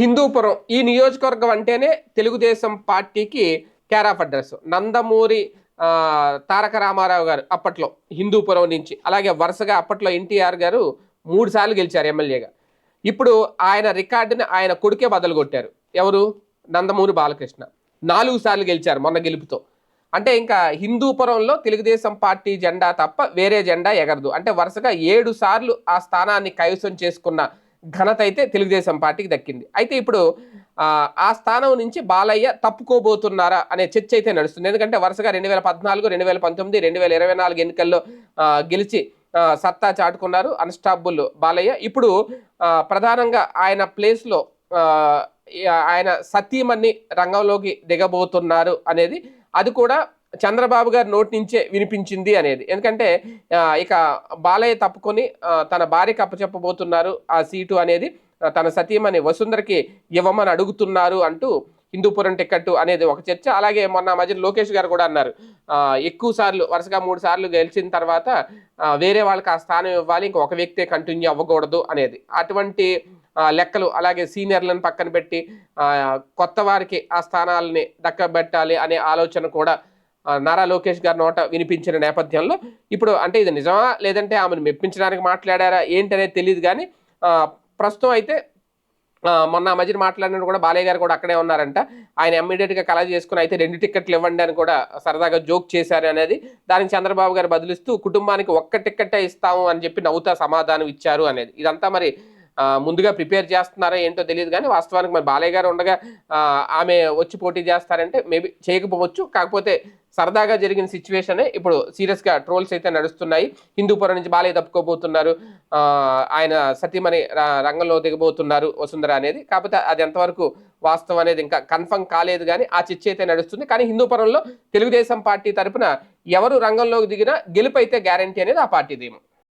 హిందూపురం ఈ నియోజకవర్గం అంటేనే తెలుగుదేశం పార్టీకి care of address Nandamuri Taraka Rama Rao garu అప్పట్లో హిందూపురం నుంచి. అలాగే వరుసగా అప్పట్లో ఎన్టీఆర్ గారు మూడు సార్లు గెలిచారు ఎమ్మెల్యేగా. ఇప్పుడు ఆయన రికార్డుని ఆయన కొడుకే బదలు కొట్టారు ఎవరు? నందమూరి బాలకృష్ణ. నాలుగు సార్లు గెలిచారు మొన్న గెలుపుతో. అంటే ఇంకా హిందూపురంలో తెలుగుదేశం పార్టీ జెండా తప్ప వేరే జెండా ఎగరదు. అంటే వరుసగా ఏడు సార్లు ఆ స్థానాన్ని కైవసం చేసుకున్న ఘనత అయితే తెలుగుదేశం పార్టీకి దక్కింది. అయితే ఇప్పుడు ఆ, స్థానం నుంచి బాలయ్య తప్పుకోబోతున్నారా అనే చర్చ అయితే నడుస్తుంది. ఎందుకంటే వరుసగా రెండు వేల పద్నాలుగు రెండు వేల పంతొమ్మిది రెండు వేల ఇరవై నాలుగు ఎన్నికల్లో గెలిచి సత్తా చాటుకున్నారు అన్స్టాబుల్ బాలయ్య. ఇప్పుడు ప్రధానంగా ఆయన ప్లేస్లో ఆయన సతీమణి రంగంలోకి దిగబోతున్నారు అనేది అది కూడా చంద్రబాబు గారి నోటి నుంచే వినిపించింది అనేది. ఎందుకంటే ఇక బాలయ్య తప్పుకొని తన భార్య అప్పచెప్పబోతున్నారు ఆ సీటు అనేది తన సతీమణి వసుంధరకి ఇవ్వమని అడుగుతున్నారు అంటూ హిందూపురం టికెట్ అనేది ఒక చర్చ. అలాగే మొన్న మధ్య లోకేష్ గారు కూడా అన్నారు ఎక్కువ సార్లు వరుసగా మూడు సార్లు గెలిచిన తర్వాత వేరే వాళ్ళకి ఆ స్థానం ఇవ్వాలి ఇంకా ఒక వ్యక్తే కంటిన్యూ అవ్వకూడదు అనేది. అటువంటి లెక్కలు అలాగే సీనియర్లను పక్కన పెట్టి కొత్త వారికి ఆ స్థానాలని దక్కబెట్టాలి అనే ఆలోచన కూడా నారా లోకేష్ గారి నోట వినిపించిన నేపథ్యంలో ఇప్పుడు అంటే ఇది నిజమా? లేదంటే ఆమెను మెప్పించడానికి మాట్లాడారా? ఏంటనేది తెలియదు కానీ ప్రస్తుతం అయితే మొన్న మధ్యన మాట్లాడినట్టు కూడా బాలయ్య గారు కూడా అక్కడే ఉన్నారంట. ఆయన ఇమ్మీడియట్గా గా చేసుకుని అయితే రెండు టిక్కెట్లు ఇవ్వండి అని కూడా సరదాగా జోక్ చేశారు అనేది దానికి చంద్రబాబు గారు బదులిస్తూ కుటుంబానికి ఒక్క టిక్కెట్టే ఇస్తాము అని చెప్పి నవ్వుతా సమాధానం ఇచ్చారు అనేది. ఇదంతా మరి ముందుగా ప్రిపేర్ చేస్తున్నారా ఏంటో తెలియదు కానీ వాస్తవానికి మరి బాలయ్య గారు ఉండగా ఆమె వచ్చి పోటీ చేస్తారంటే మేబీ చేయకపోవచ్చు. కాకపోతే సరదాగా జరిగిన సిచ్యువేషనే ఇప్పుడు సీరియస్గా ట్రోల్స్ అయితే నడుస్తున్నాయి. హిందూపురం నుంచి బాలయ్య తప్పుకోబోతున్నారు. ఆయన సతీమణి రంగంలో దిగబోతున్నారు వసుంధర అనేది. కాకపోతే అది ఎంతవరకు వాస్తవం అనేది ఇంకా కన్ఫర్మ్ కాలేదు కానీ ఆ చర్చ అయితే నడుస్తుంది. కానీ హిందూపురంలో తెలుగుదేశం పార్టీ తరఫున ఎవరు రంగంలోకి దిగినా గెలుపు అయితే గ్యారంటీ అనేది ఆ పార్టీదేమో